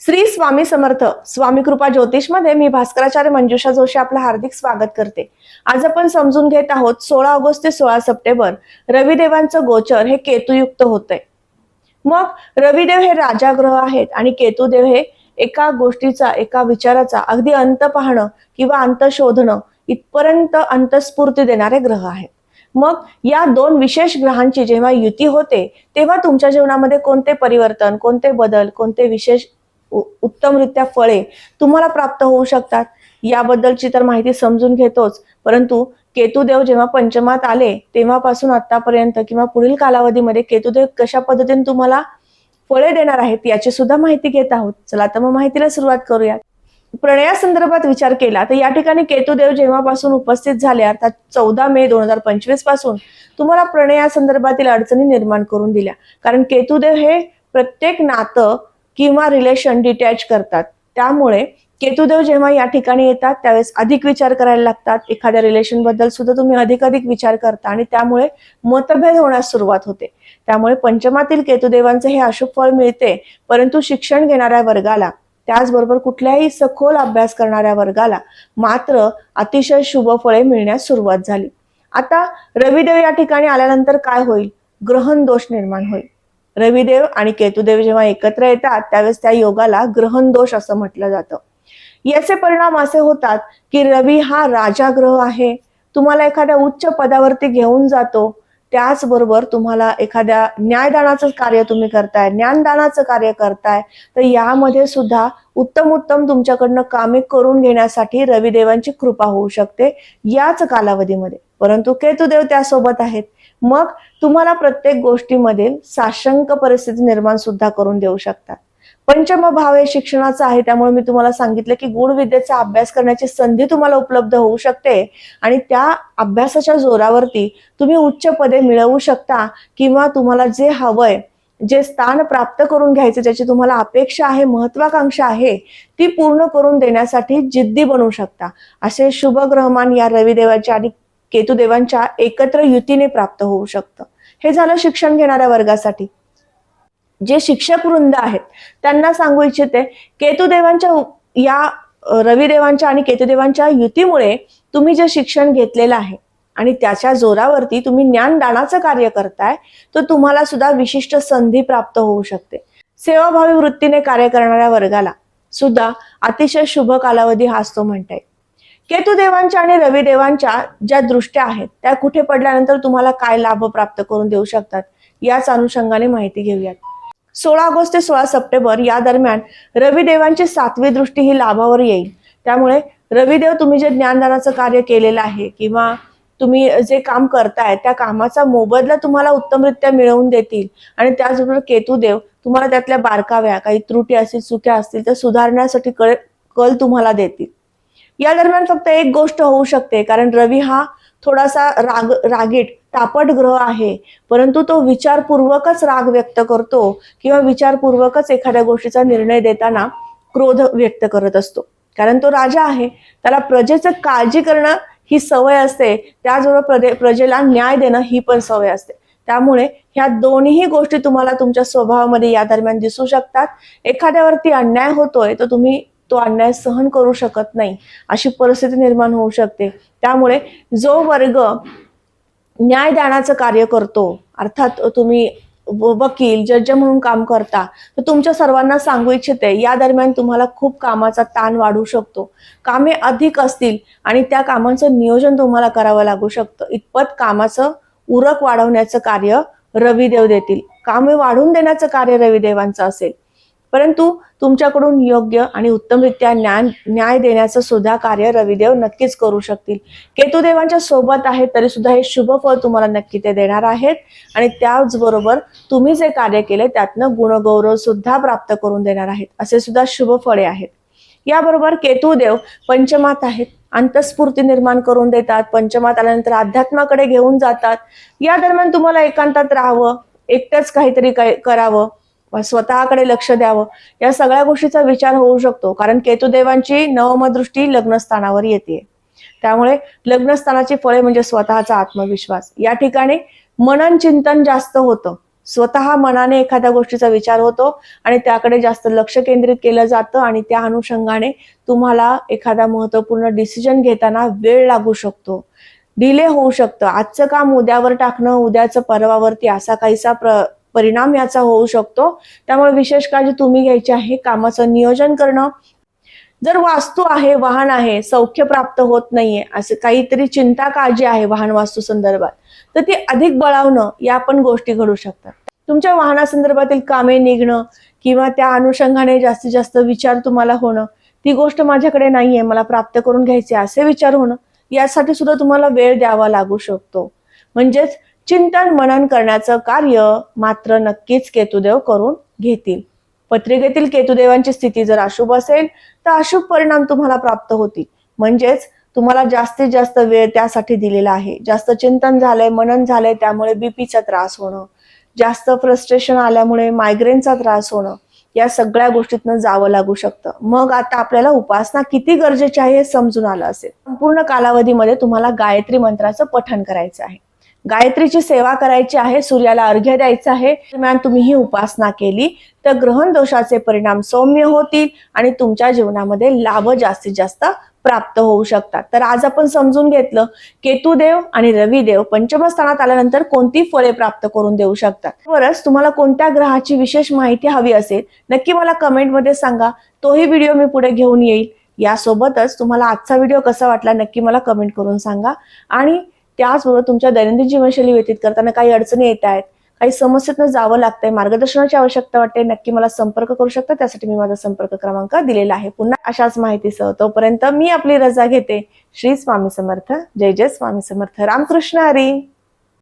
श्री स्वामी समर्थ स्वामी कृपा ज्योतिषमध्ये मी भास्कराचार्य मंजुषा जोशी आपलं हार्दिक स्वागत करते. आज आपण समजून घेत आहोत सोळा ऑगस्ट ते सोळा सप्टेंबर रविदेवांचं गोचर हे केतुयुक्त होतंय. मग रविदेव हे राजा ग्रह आहेत आणि केतुदेव हे एका गोष्टीचा एका विचाराचा अगदी अंत पाहणं किंवा अंत शोधणं इथपर्यंत अंतस्फूर्ती देणारे ग्रह आहेत. मग या दोन विशेष ग्रहांची जेव्हा युती होते तेव्हा तुमच्या जीवनामध्ये कोणते परिवर्तन कोणते बदल कोणते विशेष उत्तमरित्या फळे तुम्हाला प्राप्त होऊ शकतात. याबद्दलची तर माहिती समजून घेतोच. परंतु केतुदेव जेव्हा पंचमात आले तेव्हापासून आतापर्यंत किंवा पुढील कालावधीमध्ये केतुदेव कशा पद्धतीने तुम्हाला फळे देणार आहेत याची सुद्धा माहिती घेत आहोत. चला तर मग माहितीला सुरुवात करूया प्रणयासंदर्भात विचार केला तर या ठिकाणी केतुदेव जेव्हापासून उपस्थित झाले अर्थात चौदा मे दोन हजार पंचवीसपासून तुम्हाला प्रणयासंदर्भातील अडचणी निर्माण करून दिल्या. कारण केतुदेव हे प्रत्येक नातं किंवा रिलेशन डिटॅच करतात. त्यामुळे केतुदेव जेव्हा या ठिकाणी येतात त्यावेळेस अधिक विचार करायला लागतात. एखाद्या रिलेशनबद्दल सुद्धा तुम्ही अधिक अधिक विचार करता आणि त्यामुळे मतभेद होण्यास सुरुवात होते. त्यामुळे पंचमातील केतुदेवांचे हे अशुभ फळ मिळते परंतु शिक्षण घेणाऱ्या वर्गाला त्याचबरोबर कुठल्याही सखोल अभ्यास करणाऱ्या वर्गाला मात्र अतिशय शुभ फळे मिळण्यास सुरुवात झाली. आता रविदेव या ठिकाणी आल्यानंतर काय होईल? ग्रहण दोष निर्माण होईल. रविदेव आणि केतुदेव जेव्हा एकत्र येतात त्यावेळेस त्या योगाला ग्रहण दोष असं म्हटलं जातं. याचे परिणाम असे होतात की रवी हा राजा ग्रह आहे. तुम्हाला एखाद्या उच्च पदावरती घेऊन जातो. त्याचबरोबर तुम्हाला एखाद्या न्यायदानाचं कार्य तुम्ही करताय ज्ञानदानाचं कार्य करताय तर यामध्ये सुद्धा उत्तम उत्तम तुमच्याकडनं कामे करून घेण्यासाठी रविदेवांची कृपा होऊ शकते याच कालावधीमध्ये. परंतु केतुदेव त्यासोबत आहेत. मग तुम्हाला प्रत्येक गोष्टीमध्ये साशंक परिस्थिती निर्माण सुद्धा करून देऊ शकतात. पंचम भाव हे शिक्षणाचा आहे त्यामुळे मी तुम्हाला सांगितलं की गुण विद्येचा अभ्यास करण्याची संधी तुम्हाला उपलब्ध होऊ शकते आणि त्या अभ्यासाच्या जोरावरती तुम्ही उच्च पदे मिळवू शकता किंवा तुम्हाला जे हवंय जे स्थान प्राप्त करून घ्यायचे ज्याची तुम्हाला अपेक्षा आहे महत्वाकांक्षा आहे ती पूर्ण करून देण्यासाठी जिद्दी बनवू शकता. असे शुभ ग्रहमान या रविदेवाचे आणि केतुदेवांच्या एकत्र युतीने प्राप्त होऊ शकतं. हे झालं शिक्षण घेणाऱ्या वर्गासाठी. जे शिक्षक वृंद आहेत त्यांना सांगू इच्छिते केतुदेवांच्या या रविदेवांच्या आणि केतुदेवांच्या युतीमुळे तुम्ही जे शिक्षण घेतलेलं आहे आणि त्याच्या जोरावरती तुम्ही ज्ञानदानाचं कार्य करताय तर तुम्हाला सुद्धा विशिष्ट संधी प्राप्त होऊ शकते. सेवाभावी वृत्तीने कार्य करणाऱ्या वर्गाला सुद्धा अतिशय शुभ कालावधी हा असतो म्हणता येईल. केतुदेवांच्या आणि रविदेवांच्या ज्या दृष्ट्या आहेत त्या कुठे पडल्यानंतर तुम्हाला काय लाभ प्राप्त करून देऊ शकतात याच अनुषंगाने माहिती घेऊयात. सोळा ऑगस्ट ते सोळा सप्टेंबर या दरम्यान रविदेवांची सातवी दृष्टी ही लाभावर येईल. त्यामुळे रविदेव तुम्ही जे ज्ञानदानाचं कार्य केलेलं आहे किंवा तुम्ही जे काम करताय त्या कामाचा मोबदला तुम्हाला उत्तमरित्या मिळवून देतील. आणि त्याचबरोबर केतुदेव तुम्हाला त्यातल्या बारकाव्या काही त्रुटी असतील चुक्या असतील त्या सुधारण्यासाठी कळ कल तुम्हाला देतील. या दरम्यान फक्त एक गोष्ट होऊ शकते कारण रवी हा थोडासा राग रागीट तापट ग्रह आहे. परंतु तो विचारपूर्वकच राग व्यक्त करतो किंवा विचारपूर्वकच एखाद्या गोष्टीचा निर्णय देताना क्रोध व्यक्त करत असतो. कारण तो राजा आहे त्याला प्रजेचं काळजी करणं ही सवय असते त्याचबरोबर प्रदे प्रजेला न्याय देणं ही पण सवय असते. त्यामुळे ह्या दोन्ही गोष्टी तुम्हाला तुमच्या स्वभावामध्ये या दरम्यान दिसू शकतात. एखाद्यावरती अन्याय होतोय तर तुम्ही तो अन्याय सहन करू शकत नाही. अशी परिस्थिती निर्माण होऊ शकते. त्यामुळे जो वर्ग न्यायदानाचं कार्य करतो अर्थात तुम्ही वकील जज म्हणून काम करता तर तुमच्या सर्वांना सांगू इच्छिते या दरम्यान तुम्हाला खूप कामाचा ताण वाढू शकतो. कामे अधिक असतील आणि त्या कामांचं नियोजन तुम्हाला करावं लागू शकतं. इतपत कामाचं उरक वाढवण्याचं कार्य रविदेव देतील. कामे वाढवून देण्याचं कार्य रविदेवांचं असेल. परंतु तुमच्याकडून योग्य आणि उत्तमरित्या ज्ञान न्याय देण्याचं सुद्धा कार्य रविदेव नक्कीच करू शकतील. केतुदेवांच्या सोबत आहेत तरी सुद्धा हे शुभ फळ तुम्हाला नक्की ते देणार आहेत. आणि त्याचबरोबर तुम्ही जे कार्य केले त्यातनं गुणगौरव सुद्धा प्राप्त करून देणार आहेत. असे सुद्धा शुभ फळे आहेत. याबरोबर केतुदेव पंचमात आहेत. अंतस्फूर्ती निर्माण करून देतात. पंचमात आल्यानंतर अध्यात्माकडे घेऊन जातात. या दरम्यान तुम्हाला एकांतात राहावं एकटंच काहीतरी काय- करावं स्वतःकडे लक्ष द्यावं. या सगळ्या गोष्टीचा विचार होऊ शकतो. कारण केतुदेवांची नवमदृष्टी लग्नस्थानावर येते. त्यामुळे लग्नस्थानाची फळे म्हणजे स्वतःचा आत्मविश्वास. या ठिकाणी मनन चिंतन जास्त होतं. स्वतः मनाने एखाद्या गोष्टीचा विचार होतो आणि त्याकडे जास्त लक्ष केंद्रित केलं जातं आणि त्या अनुषंगाने तुम्हाला एखादा महत्त्वपूर्ण डिसिजन घेताना वेळ लागू शकतो. डिले होऊ शकतं. आजचं काम उद्यावर टाकणं उद्याचं परवावरती असा काहीसा प्र परिणाम याचा होऊ शकतो. त्यामुळे विशेष काळजी तुम्ही घ्यायची आहे. कामाचं नियोजन करणं. जर वास्तू आहे वाहन आहे सौख्य प्राप्त होत नाहीये असं काहीतरी चिंता काळजी आहे वाहन वास्तू संदर्भात तर ती अधिक बळावणं या पण गोष्टी घडू शकतात. तुमच्या वाहनासंदर्भातील कामे निघणं किंवा त्या अनुषंगाने जास्तीत जास्त विचार तुम्हाला होणं ती गोष्ट माझ्याकडे नाहीये मला प्राप्त करून घ्यायचे असे विचार होणं यासाठी सुद्धा तुम्हाला वेळ द्यावा लागू शकतो. म्हणजेच चिंतन मनन करण्याचं कार्य मात्र नक्कीच केतुदेव करून घेतील. पत्रिकेतील केतुदेवांची स्थिती जर अशुभ असेल तर अशुभ परिणाम तुम्हाला प्राप्त होतील. म्हणजेच तुम्हाला जास्तीत जास्त वेळ त्यासाठी दिलेला आहे. जास्त चिंतन झालंय मनन झालंय त्यामुळे बीपीचा त्रास होणं. जास्त फ्रस्ट्रेशन आल्यामुळे मायग्रेनचा त्रास होणं. या सगळ्या गोष्टीतनं जावं लागू शकतं. मग आता आपल्याला उपासना किती गरजेची आहे हे समजून आलं असेल. संपूर्ण कालावधीमध्ये तुम्हाला गायत्री मंत्राचं पठण करायचं आहे. गायत्रीची सेवा करायची आहे सूर्याला अर्घ्य द्यायचं आहे. दरम्यान तुम्ही ही उपासना केली तर ग्रहण दोषाचे परिणाम सौम्य होतील आणि तुमच्या जीवनामध्ये लाभ जास्तीत जास्त प्राप्त होऊ शकतात. तर आज आपण समजून घेतलं केतुदेव आणि रविदेव पंचमस्थानात आल्यानंतर कोणती फळे प्राप्त करून देऊ शकतात? बरंच तुम्हाला कोणत्या ग्रहाची विशेष माहिती हवी असेल नक्की मला कमेंटमध्ये सांगा. तोही व्हिडिओ मी पुढे घेऊन येईल. यासोबतच तुम्हाला आजचा व्हिडिओ कसा वाटला नक्की मला कमेंट करून सांगा. आणि त्याचबरोबर तुमच्या दैनंदिन जीवनशैली व्यतीत करताना काही अडचणी येत आहेत काही समस्येतनं जावं लागतंय मार्गदर्शनाची आवश्यकता वाटते नक्की मला संपर्क करू शकता त्यासाठी मी माझा संपर्क क्रमांक दिलेला आहे. पुन्हा अशाच माहितीसह तोपर्यंत मी आपली रजा घेते. श्री स्वामी समर्थ. जय जय स्वामी समर्थ. रामकृष्ण हरी.